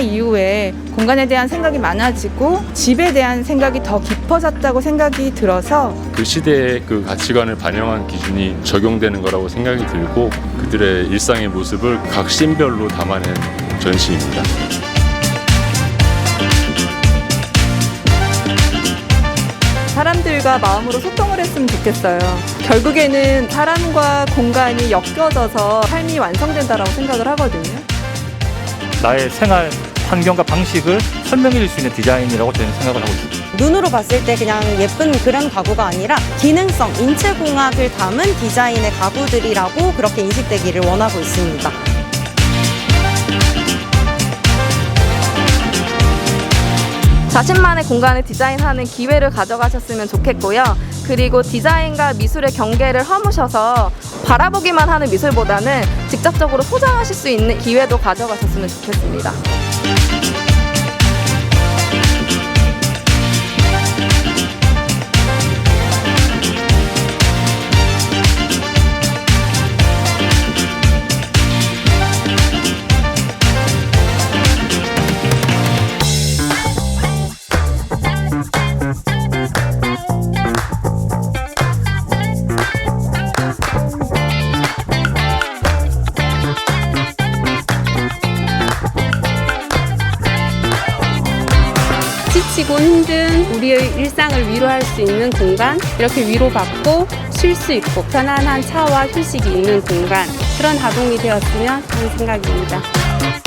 이후에 공간에 대한 생각이 많아지고 집에 대한 생각이 더 깊어졌다고 생각이 들어서 그 시대의 그 가치관을 반영한 기준이 적용되는 거라고 생각이 들고 그들의 일상의 모습을 각 씬별로 담아낸 전시입니다. 사람들과 마음으로 소통을 했으면 좋겠어요. 결국에는 사람과 공간이 엮여져서 삶이 완성된다라고 생각을 하거든요. 나의 생활 환경과 방식을 설명해 줄 수 있는 디자인이라고 저는 생각을 하고 있습니다. 눈으로 봤을 때 그냥 예쁜 그런 가구가 아니라 기능성, 인체공학을 담은 디자인의 가구들이라고 그렇게 인식되기를 원하고 있습니다. 자신만의 공간을 디자인하는 기회를 가져가셨으면 좋겠고요. 그리고 디자인과 미술의 경계를 허무셔서 바라보기만 하는 미술보다는 직접적으로 소장하실 수 있는 기회도 가져가셨으면 좋겠습니다. 지치고 힘든 우리의 일상을 위로할 수 있는 공간, 이렇게 위로받고 쉴 수 있고 편안한 차와 휴식이 있는 공간, 그런 아동이 되었으면 하는 생각입니다.